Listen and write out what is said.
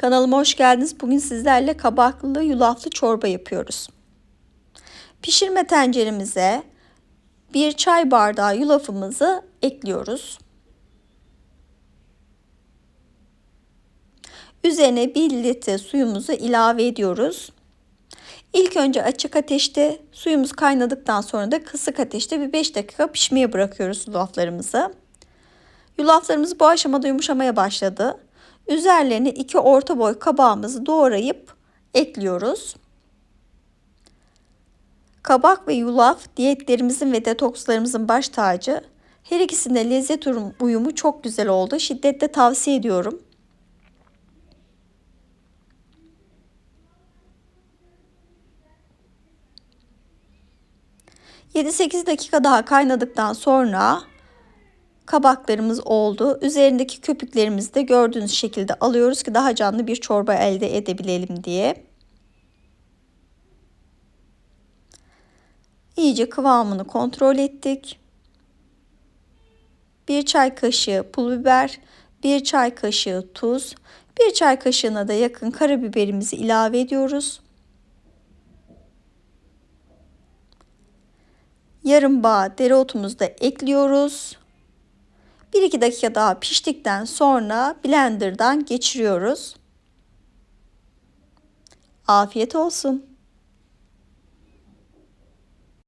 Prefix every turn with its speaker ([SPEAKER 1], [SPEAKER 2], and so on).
[SPEAKER 1] Kanalıma hoş geldiniz. Bugün sizlerle kabaklı yulaflı çorba yapıyoruz. Pişirme tenceremize bir çay bardağı yulafımızı ekliyoruz. Üzerine 1 litre suyumuzu ilave ediyoruz. İlk önce açık ateşte suyumuz kaynadıktan sonra da kısık ateşte bir 5 dakika pişmeye bırakıyoruz yulaflarımızı. Yulaflarımız bu aşamada yumuşamaya başladı. Üzerlerine iki orta boy kabağımızı doğrayıp ekliyoruz. Kabak ve yulaf diyetlerimizin ve detokslarımızın baş tacı. Her ikisinde lezzet uyumu çok güzel oldu. Şiddetle tavsiye ediyorum. ...7-8 dakika daha kaynadıktan sonra kabaklarımız oldu. Üzerindeki köpüklerimizi de gördüğünüz şekilde alıyoruz ki daha canlı bir çorba elde edebilelim diye. İyice kıvamını kontrol ettik. Bir çay kaşığı pul biber, bir çay kaşığı tuz, bir çay kaşığına da yakın karabiberimizi ilave ediyoruz. Yarım bağ dereotumuzu da ekliyoruz. 1-2 dakika daha piştikten sonra blenderdan geçiriyoruz. Afiyet olsun.